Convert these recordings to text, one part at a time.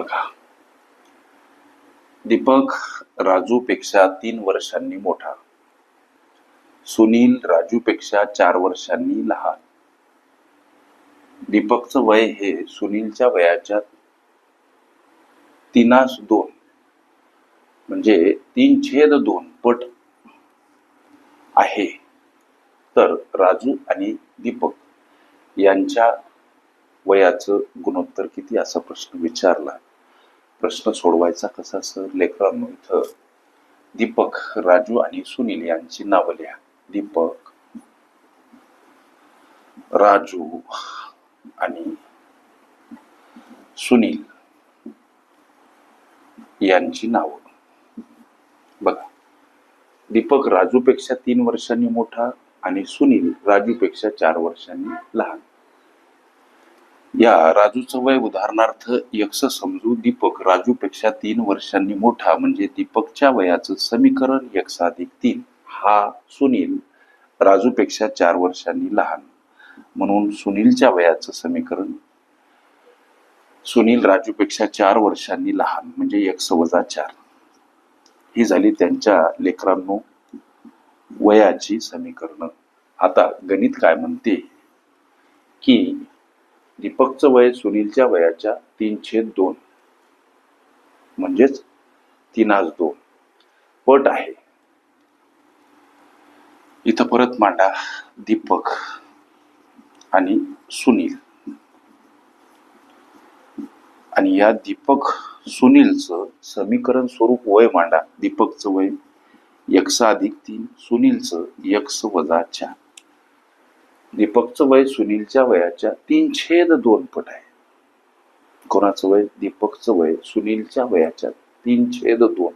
बघा. दीपक राजूपेक्षा तीन वर्षांनी मोठा. सुनील राजू पेक्षा चार वर्षांनी लहान. दीपकचं वय हे सुनीलच्या वयाच्या तीनास दोन. म्हणजे तीन छेद दोन पट आहे. तर राजू आणि दीपक यांच्या वयाचं गुणोत्तर किती? असा प्रश्न विचारला. प्रश्न सोडवायचा कसा सर लेकरांनो इथं? दीपक राजू आणि सुनील यांची नावं लिहा. दीपक राजू आणि सुनील यांची नावं. बघा दीपक राजूपेक्षा तीन वर्षांनी मोठा आणि सुनील राजूपेक्षा चार वर्षांनी लहान. या राजूचं वय उदाहरणार्थ यक्ष समजू दीपक राजूपेक्षा तीन वर्षांनी मोठा म्हणजे दीपकच्या वयाचं समीकरण यक्षाधिक तीन. हा सुनील राजूपेक्षा चार वर्षांनी लहान. म्हणून सुनीलच्या वयाचं समीकरण. सुनील राजूपेक्षा चार वर्षांनी लहान म्हणजे यक्ष वजा चार. ही झाली त्यांच्या लेकरांनो वयाची समीकरण. आता गणित काय म्हणते? की दीपकचं वय सुनीलच्या वयाच्या तीनशे दोन. म्हणजेच तीन आज दोन. पट आहे. इथं परत मांडा दीपक आणि सुनील. आणि या दीपक सुनीलचं समीकरण स्वरूप वय मांडा दीपकचं वय यक्ष अधिक तीन सुनीलचं यक्ष वजा चार. दीपकचं वय सुनीलच्या वयाच्या तीन छेद दोन पट आहे. कोणाचं वय? दीपकचं वय सुनीलच्या वयाच्या तीन छेद दोन.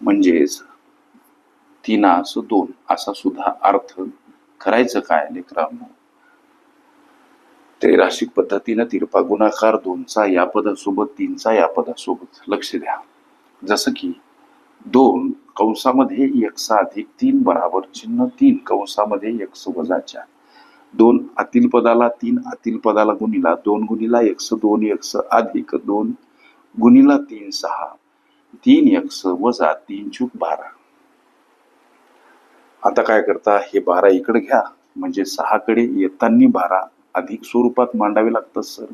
म्हणजेच तीनास दोन असा सुद्धा अर्थ करायचं काय लेकरांनो? त्रैराशिक पद्धतीनं तिरपा गुणाकार दोनचा या पदासोबत तीनचा या पदासोबत लक्ष द्या. जसं की दोन कंसामध्ये यक्ष अधिक तीन बराबर चिन्ह तीन. कंसामध्ये यक्ष वजा चार दोन आतील पदाला तीन आतील पदाला गुणिला. दोन गुणिला यक्ष दोन यक्ष अधिक दोन गुणिला तीन सहा. तीन यक्ष वजा तीन चूक बारा. आता काय करता? हे बारा इकडे घ्या. म्हणजे सहाकडे येताना बारा अधिक स्वरूपात मांडावे लागतात सर.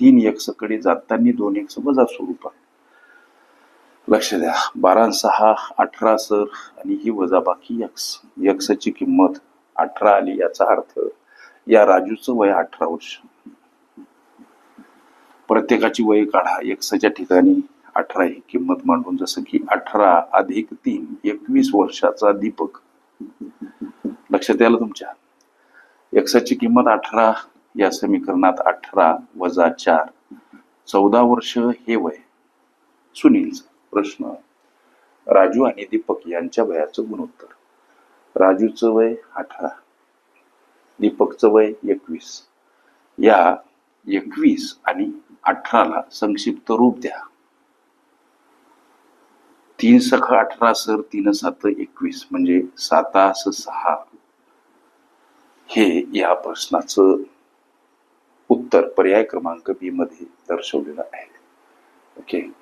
तीन यक्षकडे जाताना दोन यक्ष वजा स्वरूपात. लक्ष द्या. बारा सहा अठरा सर आणि ही वजा बाकी यक्स. यक्सची किंमत अठरा आली याचा अर्थ या राजूचं वय अठरा वर्ष. प्रत्येकाची वय काढा. यक्सच्या ठिकाणी अठरा ही किंमत मांडून जसं की अठरा अधिक तीन एकवीस वर्षाचा दीपक. लक्षात यायला तुमच्या? यक्साची किंमत अठरा या समीकरणात अठरा वजा चार. चौदा वर्ष हे वय. सुनीलचं प्रश्न. राजू आणि दीपक यांच्या वयाचं गुणोत्तर. राजूचं वय अठरा. दीपकचं वय एकवीस. या एकवीस आणि अठराला संक्षिप्त रूप द्या. तीन सख अठरा सर तीन सात एकवीस म्हणजे सातास सहा. हे या प्रश्नाचं उत्तर पर्याय क्रमांक बी मध्ये दर्शवलेलं आहे. ओके